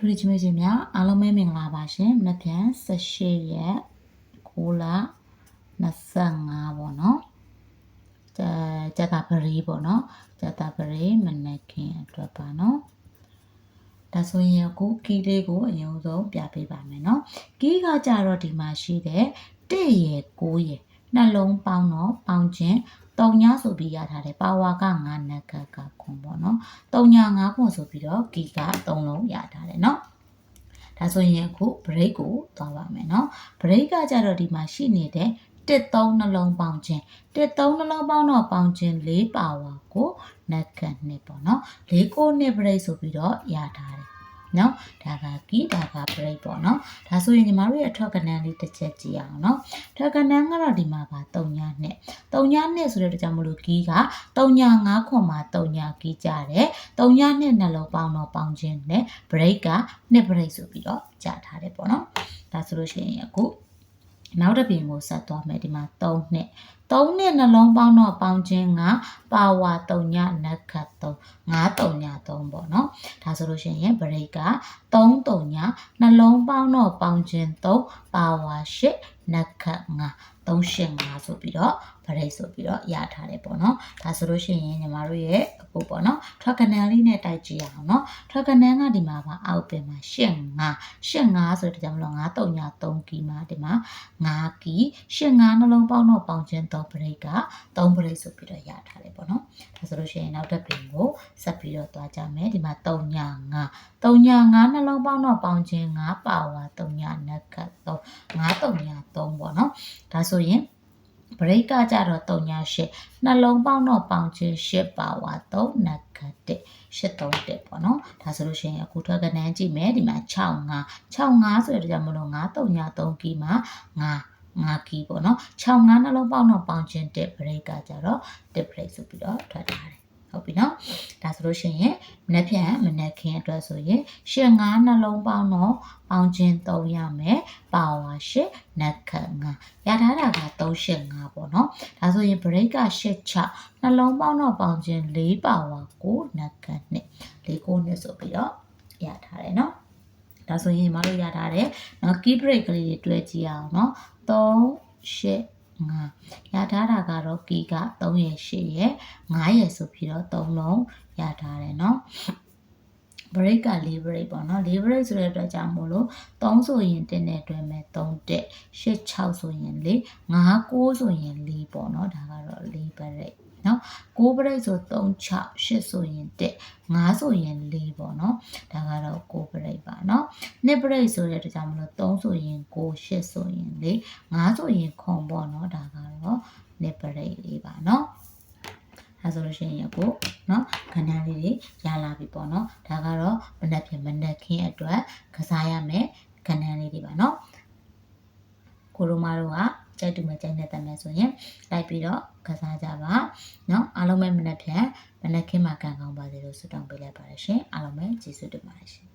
ဒူရီချင်းမချင်းများအားလုံးပဲမင်္ဂလာပါရှင်မနက်ဖြန်18ရက်9လ25ပေါ့နော်ကျကျတာပရီပေါ့နော်ကျတာပရီမနက်ခင်းအတွက်ပါနော်ဒါဆိုရင်အခုကီးလေးကိုအရင်ဆုံးပြပေးပါမယ်နော်ကီးကကြတော့ဒီမှာရှိတဲ့1ရယ်9ရယ်နှလုံးပေါင်းတော့ပေါင်းခြင်း တုံညာဆိုပြီးရထားတယ်ပါဝါက9နက်ကကခွန်ပေါ့နော်တုံညာ9ခွန်ဆိုပြီးတော့ကီးက3လုံးရထားတယ်နော်ဒါဆိုရင်အခု break ကိုသွားပါမယ်เนาะ break ကကြတော့ဒီမှာရှိနေတဲ့တစ်သုံးနှလုံးပေါင်းခြင်းတစ်သုံးနှလုံးပေါင်းတော့ပေါင်းခြင်း၄ပါဝါကိုနက်ခတ်နှစ်ပေါ့เนาะ၄ကိုနှစ် break ဆိုပြီးတော့ရထားတယ် နော်ဒါကကီးဒါက break ပေါ့နော်ဒါဆိုရင်ညီမတို့ရဲ့ထွက်ကနန်းလေးတစ်ချက်ကြည့်အောင်နော်ထွက်ကနန်းကတော့ဒီမှာပါ3ညနဲ့3ညနဲ့ဆိုတဲ့ကြောင့်မလို့ကီးက3ည9ခွန်မှာ3ညကီးကြတယ်3ညနဲ့နှလုံးပေါင်းတော့ပေါင်းခြင်းနဲ့ break က2 break ဆိုပြီးတော့ကြထားတယ်ပေါ့နော်ဒါဆိုလို့ရှိရင်အခုနောက်တစ်ပြင်ကိုဆက်သွားမယ်ဒီမှာ3နှစ်3နှစ်နှလုံးပေါင်းတော့ပေါင်းခြင်းကပါဝါ3ညနက္ခတ်3 9 3ည3ပေါ့နော် ဒါဆိုလို့ရှိရင် break က3 3ညနှလုံးပေါင်းတော့ပေါင်းခြင်း3ပါဝါ8နက်ခတ်5 385ဆိုပြီးတော့ break ဆိုပြီးတော့ရထားတယ်ပေါ့နော်ဒါဆိုလို့ရှိရင်ညီမတို့ရဲ့အခုပေါ့နော် track canal လေးနဲ့တိုက်ကြည့်အောင်နော် track canal ကဒီမှာပါအောက်ပင်မှာ85 85ဆိုတဲ့ကြောင့်မလို့9 3ည3ကီမှာဒီမှာ9ကီ85နှလုံးပေါင်းတော့ပေါင်းခြင်း3 break က3 break ဆိုပြီးတော့ရထားတယ်ပေါ့နော်ဒါဆိုလို့ရှိရင်နောက်တစ်ပင်ကိုဆက်ပြီးတော့သွားကြမယ်ဒီမှာ3ည5 3ည5နှလုံးပေါင်းတော့ပေါင်းခြင်း5ပါဝါ3ညနက်ကတ်3 5 3ည3ပေါ့နော်ဒါဆိုရင် break ကကြတော့3ည8နှလုံးပေါင်းတော့ပေါင်းခြင်း8ပါဝါ3နက်ကတ်1 831ပေါ့နော်ဒါဆိုလို့ရှိရင်အခုထွက်ကနန်းကြည့်မယ်ဒီမှာ65 65ဆိုတဲ့ကြောင့်မလို့9 3ည3ကီမှာ9 5ကီပေါ့နော်65နှလုံးပေါင်းတော့ပေါင်းခြင်း1 break ကကြတော့1 break ဆိုပြီးတော့ထွက်ထားတယ်ဟုတ်ပြီနော်ဒါ ဆိုလို့ရှိရင်မနေ့ပြန်မနေ့ခင်းအတွက်ဆိုရင်ရှစ်ငါးနှလုံးပေါင်းတော့ပေါင်းခြင်း3ရမယ်ပါဝါရှစ်နက်ခတ်9ရထားတာက385ပေါ့နော်ဒါဆိုရင် break က8 6နှလုံးပေါင်းတော့ပေါင်းခြင်း4ပါဝါ9နက်ခတ်2 4 9နှစ်ဆိုပြီးတော့ရထားတယ်နော်ဒါဆိုရင်မတို့ရထားတယ်နော် key break ကလေးတွေတွဲကြည့်အောင်နော်3 8 5ရထားတာကတော့ကီက3ရယ်8ရယ်5ရယ်ဆိုပြီးတော့3လုံးရထားတယ်เนาะ break က4 break ပေါ့เนาะ4 break ဆိုတဲ့အတွက်ကြောင့်မို့လို့3ဆိုရင်1နဲ့တွဲမယ်3တက်8 6ဆိုရင်4 5 9ဆိုရင်4ပေါ့เนาะဒါကတော့4 break နော်6 break ဆို3 6 8ဆိုရင်1 5ဆိုရင်4ပေါ့နော်ဒါကတော့6 break ပါနော်2 break ဆိုတဲ့အတွက်ကြောင့်မလို့3ဆိုရင်9 8ဆိုရင်4 5ဆိုရင်ခွန်ပေါ့နော်ဒါကတော့2 break လေးပါနော်အဲဆိုလို့ရှိရင်အခုเนาะခဏလေးတွေရလာပြီပေါ့เนาะဒါကတော့မနက်ဖြန်မနက်ခင်းအတွက်ကစားရမယ်ခဏလေး း ကကြိုက်တူမဲ့ကြိုက်နေတဲ့မယ်ဆိုရင်လိုက်ပြီးတော့ကစားကြပါเนาะအားလုံးပဲမနက်ဖြန်မနက်ခင်းမှာကံကောင်းပါစေလို့ဆုတောင်းပေးလိုက်ပါတယ်ရှင်အားလုံးပဲကျေးဇူးတင်ပါတယ်ရှင်